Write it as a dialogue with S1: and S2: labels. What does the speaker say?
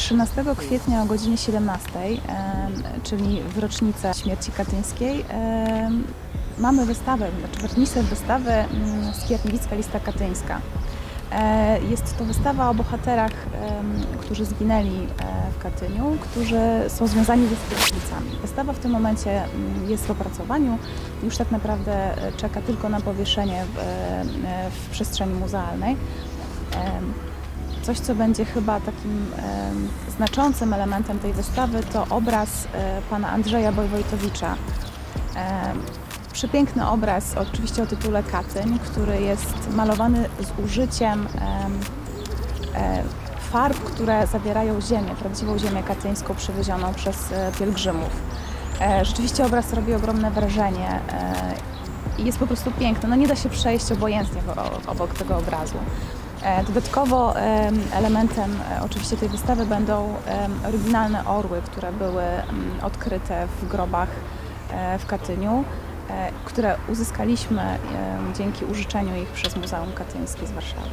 S1: 13 kwietnia o godzinie 17, em, czyli w rocznicę śmierci katyńskiej, mamy wystawę, znaczy wernisaż wystawy mm, Skierniewicka Lista Katyńska. E, Jest to wystawa o bohaterach, którzy zginęli e, w Katyniu, którzy są związani ze Skierniewicami. Wystawa w tym momencie mm, jest w opracowaniu, już tak naprawdę e, czeka tylko na powieszenie w, w przestrzeni muzealnej. Coś, co będzie chyba takim znaczącym elementem tej wystawy, to obraz e, pana Andrzeja Wojwojtowicza. Em, Przepiękny obraz, oczywiście o tytule Katyń, który jest malowany z użyciem em, e, farb, które zawierają ziemię, prawdziwą ziemię katyńską przywiezioną przez e, pielgrzymów. Rzeczywiście obraz robi ogromne wrażenie i jest po prostu piękny. No nie da się przejść obojętnie obok tego obrazu. E, Dodatkowo em, elementem e, oczywiście tej wystawy będą oryginalne orły, które były mm, odkryte w grobach e, w Katyniu, które uzyskaliśmy dzięki użyczeniu ich przez Muzeum Katyńskie z Warszawy.